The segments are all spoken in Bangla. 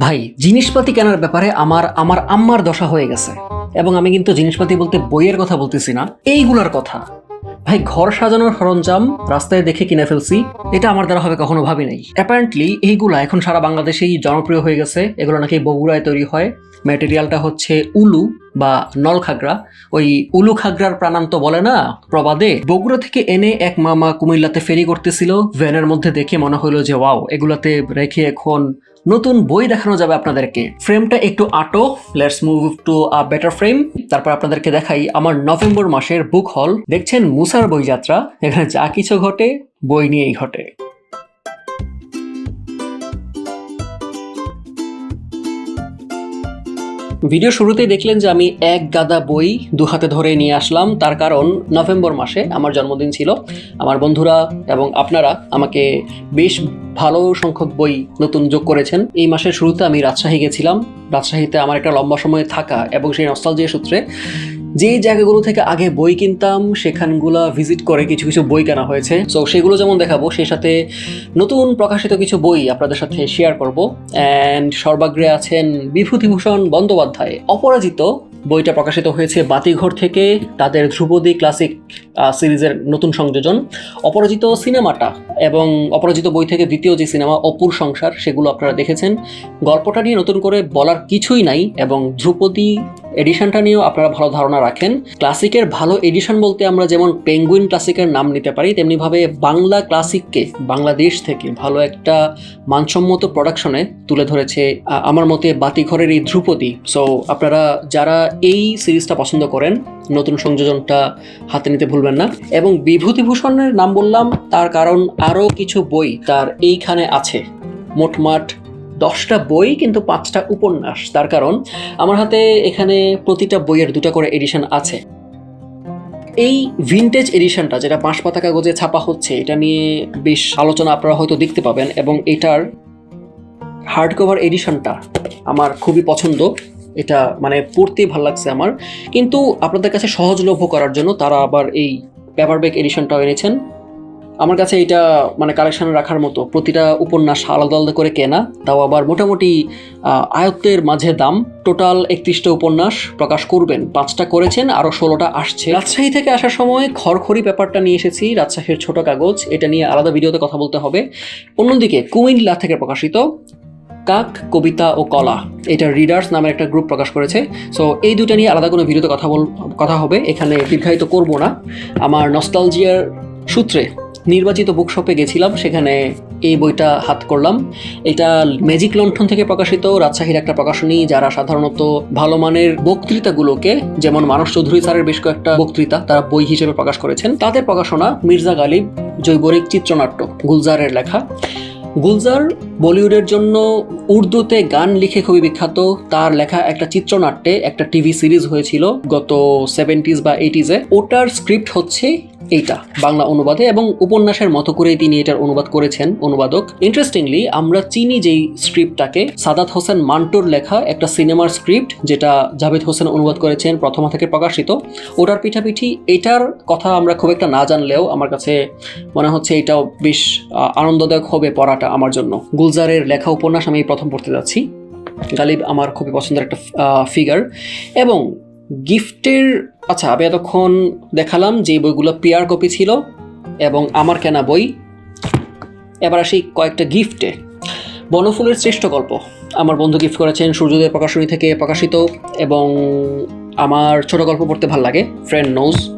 ভাই, জিনিসপাতি কেনার ব্যাপারে আমার আমার আম্মার দশা হয়ে গেছে। এবং আমি কিন্তু জিনিসপাতি বলতে বইয়ের কথা বলতেছি না, এইগুলার কথা। ভাই, ঘর সাজানোর সরঞ্জাম রাস্তায় দেখে কিনে ফেলছি, এটা আমার দ্বারা হবে কখনো ভাবি নাই অ্যাপারেন্টলি এইগুলা এখন সারা বাংলাদেশেই জনপ্রিয় হয়ে গেছে, এগুলো নাকি বগুড়ায় তৈরি হয়। ম্যাটেরিয়ালটা হচ্ছে উলু বা নলখাগড়া। ওই উলু খাগড়ার প্রাণান্ত বলে না প্রবাদে? বগুড়া থেকে এনে এক মামা কুমিল্লাতে ফেরি করতেছিল। ভ্যানের মধ্যে দেখে মনে হলো যে, ওয়াও, এগুলাতে রেখে এখন নতুন বই দেখানো যাবে আপনাদেরকে। ফ্রেমটা একটু আটো। Let's move to a better frame তারপর আপনাদেরকে দেখাই আমার নভেম্বর মাসের বুক হল দেখছেন মুসার বই যাত্রা এখানে যা কিছু ঘটে, বই নিয়েই ঘটে। ভিডিও শুরুতেই দেখলেন যে আমি এক গাদা বই দু হাতে ধরে নিয়ে আসলাম। তার কারণ নভেম্বর মাসে আমার জন্মদিন ছিল। আমার বন্ধুরা এবং আপনারা আমাকে বেশ ভালো সংখ্যক বই নতুন যোগ করেছেন। এই মাসের শুরুতে আমি রাজশাহী গেছিলাম। রাজশাহীতে আমার একটা লম্বা সময় থাকা এবং সেই নস্টালজিয়া সূত্রে যে জায়গাগুলো থেকে আগে বই কিনতাম, সেখানগুলো ভিজিট করে কিছু কিছু বই কেনা হয়েছে। সো সেগুলো যেমন দেখাবো, সেই সাথে নতুন প্রকাশিত কিছু বই আপনাদের সাথে শেয়ার করব। অ্যান্ড সর্বাগ্রে আছেন বিভূতিভূষণ বন্দ্যোপাধ্যায়। অপরাজিত বইটা প্রকাশিত হয়েছে বাতিঘর থেকে, তাদের ধ্রুপদী ক্লাসিক সিরিজের নতুন সংযোজন। অপরাজিত সিনেমাটা এবং অপরাজিত বই থেকে দ্বিতীয় যে সিনেমা, অপুর সংসার, সেগুলো আপনারা দেখেছেন। গল্পটা নিয়ে নতুন করে বলার কিছুই নাই এবং ধ্রুপদী এডিশনটা নিয়েও আপনারা ভালো ধারণা রাখেন। ক্লাসিকের ভালো এডিশন বলতে আমরা যেমন পেঙ্গুইন ক্লাসিকের নাম নিতে পারি, তেমনিভাবে বাংলা ক্লাসিককে বাংলাদেশ থেকে ভালো একটা মানসম্মত প্রোডাকশনে তুলে ধরেছে আমার মতে বাতিঘরের এই ধ্রুপদী। সো আপনারা যারা এই সিরিজটা পছন্দ করেন, নতুন সংযোজনটা হাতে নিতে ভুলবেন না। এবং বিভূতিভূষণের নাম বললাম, তার কারণ আরও কিছু বই তার এইখানে আছে। মোটমাট দশটা বই কিন্তু পাঁচটা উপন্যাস। তার কারণ, আমার হাতে এখানে প্রতিটা বইয়ের দুটো করে এডিশন আছে। এই ভিনটেজ এডিশনটা যেটা পাঁচ পাতা কাগজে ছাপা হচ্ছে, এটা নিয়ে বেশ আলোচনা আপনারা হয়তো দেখতে পাবেন এবং এটার হার্ড কভার এডিশনটা আমার খুবই পছন্দ। এটা মানে পড়তেই ভালো লাগছে আমার। কিন্তু আপনাদের কাছে সহজলভ্য করার জন্য তারা আবার এই পেপারব্যাক এডিশনটাও এনেছেন। আমার কাছে এটা মানে কালেকশন রাখার মতো। প্রতিটা উপন্যাস আলাদা আলাদা করে কেনা, তাও আবার মোটামুটি আয়ত্তের মাঝে দাম। টোটাল একত্রিশটা উপন্যাস প্রকাশ করবেন। পাঁচটা করেছেন আরও ষোলোটা আসছে। রাজশাহী থেকে আসার সময় খড়খড়ি পেপারটা নিয়ে এসেছি, রাজশাহীর ছোট কাগজ। এটা নিয়ে আলাদা ভিডিওতে কথা বলতে হবে। অন্যদিকে, কুমিল্লা থেকে প্রকাশিত কাক, কবিতা ও কলা। এটা রিডার্স নামের একটা গ্রুপ প্রকাশ করেছে। সো এই দুটো নিয়ে আলাদা কোনো ভিডিওতে কথা বল, কথা হবে। এখানে দীর্ঘায়িত করব না। আমার নস্টালজিয়ার সূত্রে নির্বাচিত বুকশপে গেছিলাম, সেখানে এই বইটা হাত করলাম। এটা ম্যাজিক লণ্ঠন থেকে প্রকাশিত, রাজশাহীর একটা প্রকাশনী, যারা সাধারণত ভালো মানের বক্তৃতাগুলোকে, যেমন মানস চৌধুরী স্যারের বেশ কয়েকটা বক্তৃতা, তারা বই হিসেবে প্রকাশ করেছেন। তাদের প্রকাশনা মির্জা গালিব, জৈবরিক চিত্রনাট্য, গুলজারের লেখা। গুলজার বলিউডের জন্য উর্দুতে গান লিখে খুবই বিখ্যাত। তার লেখা একটা চিত্রনাট্যে একটা টিভি সিরিজ হয়েছিল গত সেভেন্টিজ বা এইটিজে ওটার স্ক্রিপ্ট হচ্ছে এইটা, বাংলা অনুবাদে এবং উপন্যাসের মতো করেই তিনি এটার অনুবাদ করেছেন, অনুবাদক। ইন্টারেস্টিংলি আমরা চিনি যেই স্ক্রিপ্টটাকে, সাদাত হোসেন মান্টোর লেখা একটা সিনেমার স্ক্রিপ্ট, যেটা জাভেদ হোসেন অনুবাদ করেছেন, প্রথমা থেকে প্রকাশিত। ওটার পিঠাপিঠি, এটার কথা আমরা খুব একটা না জানলেও আমার কাছে মনে হচ্ছে এটাও বেশ আনন্দদায়ক হবে পড়াটা আমার জন্য। গুলজারের লেখা উপন্যাস আমি প্রথম পড়তে যাচ্ছি। গালিব আমার খুবই পছন্দের একটা ফিগার এবং গিফটের আচ্ছা আমি এতক্ষণ দেখালাম যে বইগুলো পেয়ার কপি ছিল এবং আমার কেনা বই। এবার আসি কয়েকটা গিফটে। বনফুলের শ্রেষ্ঠ গল্প। আমার বন্ধু গিফট করেছেন সূর্যোদয় প্রকাশনী থেকে প্রকাশিত এবং আমার ছোট গল্প পড়তে ভালো লাগে ফ্রেন্ড নোজ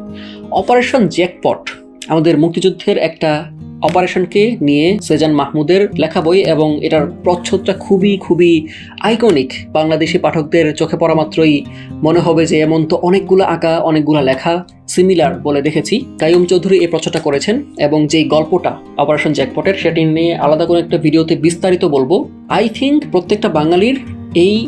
অপারেশন জ্যাকপট আমাদের মুক্তিযুদ্ধের একটা অপারেশনকে নিয়ে সেজান মাহমুদের লেখা বই এবং এটার প্রচ্ছদটা খুবই খুবই আইকনিক বাংলাদেশি পাঠকদের চোখে পড়া মাত্রই মনে হবে যে এমন তো অনেকগুলো আঁকা, অনেকগুলো লেখা সিমিলার বলে দেখেছি। কাইম চৌধুরী এই প্রচ্ছদটা করেছেন এবং যেই গল্পটা অপারেশন জ্যাকপটের সেটি নিয়ে আলাদা করে একটা ভিডিওতে বিস্তারিত বলব। আই থিঙ্ক প্রত্যেকটা বাঙালির এই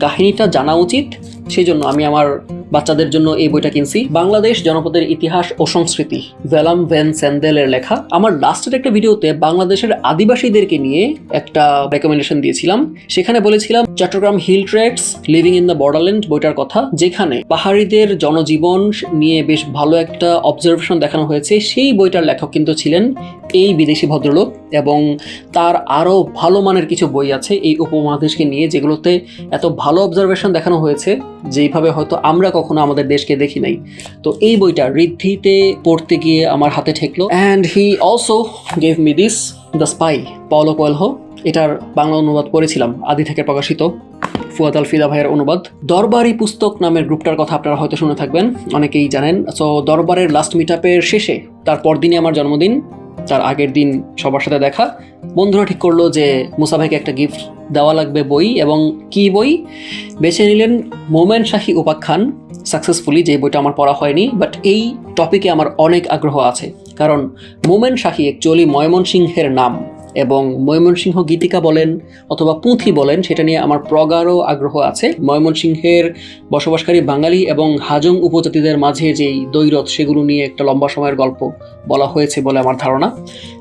কাহিনীটা জানা উচিত। সেই জন্য আমি আমার বাচ্চাদের জন্য এই বইটা কিনছি। বাংলাদেশ জনপদের ইতিহাস ও সংস্কৃতি। ভেলাম ভেন স্যান্ডেলের লেখা। আমার লাস্টের একটা ভিডিওতে বাংলাদেশের আদিবাসীদেরকে নিয়ে একটা রেকমেন্ডেশন দিয়েছিলাম। সেখানে বলেছিলাম, Chittagong hill tracts living in the borderland বইটার কথা, যেখানে পাহাড়িদের জনজীবন নিয়ে বেশ ভালো একটা অবজারভেশন দেখানো হয়েছে। সেই বইটার লেখক কিন্তু ছিলেন এই বিদেশি ভদ্রলোক এবং তার আরও ভালো মানের কিছু বই আছে এই উপমহাদেশকে নিয়ে, যেগুলোতে এত ভালো অবজারভেশন দেখানো হয়েছে, যেইভাবে হয়তো আমরা কখনো আমাদের দেশকে দেখি নাই। তো এই বইটা ঋদ্ধিতে পড়তে গিয়ে আমার হাতে ঠেকলো। And he also gave me this the spy Paulo Coelho এটার বাংলা অনুবাদ পড়েছিলাম, আদি থেকে প্রকাশিত। ফুয়াদ আল ফিদা ভাইয়ের অনুবাদ। দরবারি পুস্তক নামের গ্রুপটার কথা আপনারা হয়তো শুনে থাকবেন, অনেকেই জানেন। সো দরবারের লাস্ট মিট শেষে, তার পরদিনই আমার জন্মদিন, তার আগের দিন সবার সাথে দেখা। বন্ধুরা ঠিক করল যে মুসা ভাইকে একটা গিফট দেওয়া লাগবে বই এবং কি বই? বেছে নিলেন মোমেন শাহী উপাখ্যান সাকসেসফুলি যে বইটা আমার পড়া হয়নি বাট এই টপিকে আমার অনেক আগ্রহ আছে। কারণ মোমেন শাহী অ্যাকচুয়ালি ময়মনসিংহের নাম এবং ময়মনসিংহ গীতিকা বলেন অথবা পুঁথি বলেন, সেটা নিয়ে আমার প্রগাঢ় আগ্রহ আছে। ময়মনসিংহের বসবাসকারী বাঙালি এবং হাজং উপজাতিদের মাঝে যেই দৈরথ সেগুলো নিয়ে একটা লম্বা সময়ের গল্প বলা হয়েছে বলে আমার ধারণা।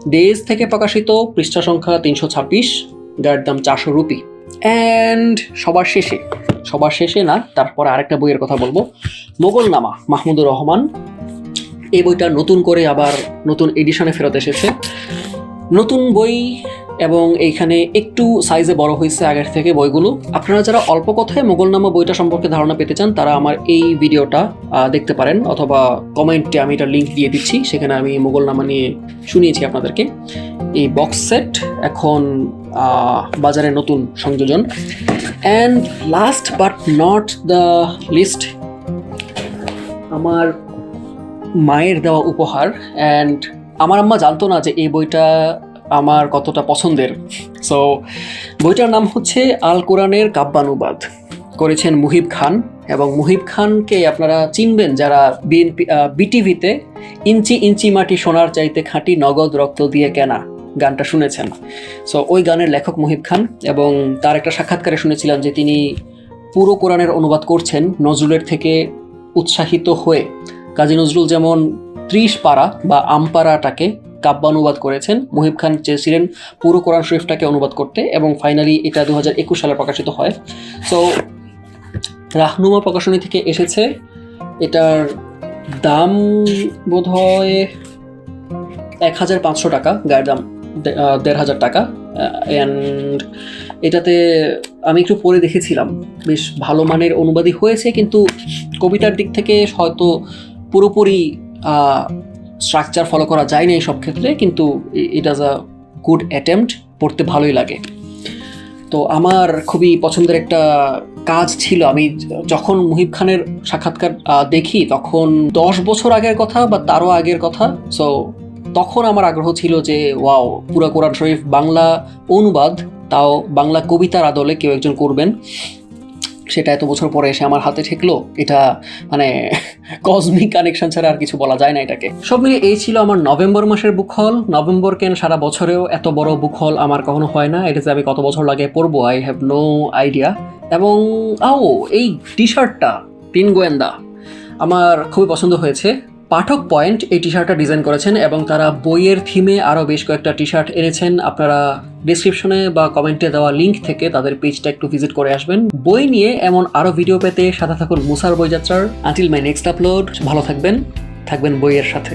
দেশ থেকে প্রকাশিত পৃষ্ঠা সংখ্যা তিনশো ছাব্বিশ গায়ের দাম চারশো রুপি। অ্যান্ড সবার শেষে সবার শেষে না, তারপরে আরেকটা বইয়ের কথা বলব। মোগলনামা, মাহমুদুর রহমান। এই বইটা নতুন করে আবার নতুন এডিশনে ফেরত এসেছে। নতুন বই এবং এইখানে একটু সাইজে বড় হয়েছে আগের থেকে বইগুলো। আপনারা যারা অল্প কথায় মোগলনামা বইটা সম্পর্কে ধারণা পেতে চান, তারা আমার এই ভিডিওটা দেখতে পারেন অথবা কমেন্টে আমি এটা লিঙ্ক দিয়ে দিচ্ছি। সেখানে আমি মোগলনামা নিয়ে শুনিয়েছি আপনাদেরকে। এই বক্স সেট এখন বাজারে নতুন সংযোজন। And last but not the least আমার মায়ের দেওয়া উপহার। অ্যান্ড আমার আম্মা জানতো না যে এই বইটা আমার কতটা পছন্দের। সো বইটার নাম হচ্ছে আল কোরআনের কাব্যানুবাদ। করেছেন মুহিব খান। এবং মুহিব খানকে আপনারা চিনবেন যারা বিএনপি বিটিভিতে ইঞ্চি ইঞ্চি মাটি সোনার চাইতে খাঁটি নগদ রক্ত দিয়ে কেনা। গানটা শুনেছেন। সো ওই গানের লেখক মুহিব খান এবং তার একটা সাক্ষাৎকারে শুনেছিলাম যে তিনি পুরো কোরআনের অনুবাদ করছেন নজরুলের থেকে উৎসাহিত হয়ে। কাজী নজরুল যেমন ত্রিশ পারা বা আমপারাটাকে কাব্যানুবাদ করেছেন, মুহিব খান চেয়েছিলেন পুরো কোরআন শরীফটাকে অনুবাদ করতে এবং ফাইনালি এটা দু হাজার একুশ সালে প্রকাশিত হয়। সো রাহনুমা প্রকাশনী থেকে এসেছে। এটার দাম বোধ হয় এক হাজার পাঁচশো টাকা, গায়ের দাম। দেড় হাজার টাকা। অ্যান্ড এটাতে আমি একটু পড়ে দেখেছিলাম। বেশ ভালো মানের অনুবাদই হয়েছে, কিন্তু কবিতার দিক থেকে হয়তো পুরোপুরি স্ট্রাকচার ফলো করা যায় না এই সব ক্ষেত্রে, কিন্তু ইট আজ আ গুড অ্যাটেম্পট পড়তে ভালোই লাগে। তো আমার খুবই পছন্দের একটা কাজ ছিল, আমি যখন মুহিব খানের সাক্ষাৎকার দেখি, তখন দশ বছর আগের কথা বা তারও আগের কথা সো তখন আমার আগ্রহ ছিল যে, ওয়াও, পুরা কোরআন শরীফ বাংলা অনুবাদ, তাও বাংলা কবিতার আদলে কেউ একজন করবেন। সেটা এত বছর পরে এসে আমার হাতে ঠেকলো। এটা মানে কসমিক কানেকশন ছাড়া আর কিছু বলা যায় না এটাকে। সব মিলিয়ে এই ছিল আমার নভেম্বর মাসের বুক হল নভেম্বর কেন সারা বছরেও এত বড় বুক হল আমার কখনো হয় না। এটা যে আমি কত বছর লাগে পড়ব আই হ্যাভ নো আইডিয়া এবং, আও, এই টি শার্টটা তিন গোয়েন্দা, আমার খুবই পছন্দ হয়েছে। পাঠক পয়েন্ট, এই টি শার্টটা ডিজাইন করেছেন এবং তারা বইয়ের থিমে আরও বেশ কয়েকটা টি শার্ট এনেছেন। আপনারা ডিসক্রিপশনে বা কমেন্টে দেওয়া লিঙ্ক থেকে তাদের পেজটা একটু ভিজিট করে আসবেন। বই নিয়ে এমন আরও ভিডিও পেতে সাথে থাকুন মুসার বইযাত্রার। আনটিল মাই নেক্সট আপলোড ভালো থাকবেন থাকবেন বইয়ের সাথে।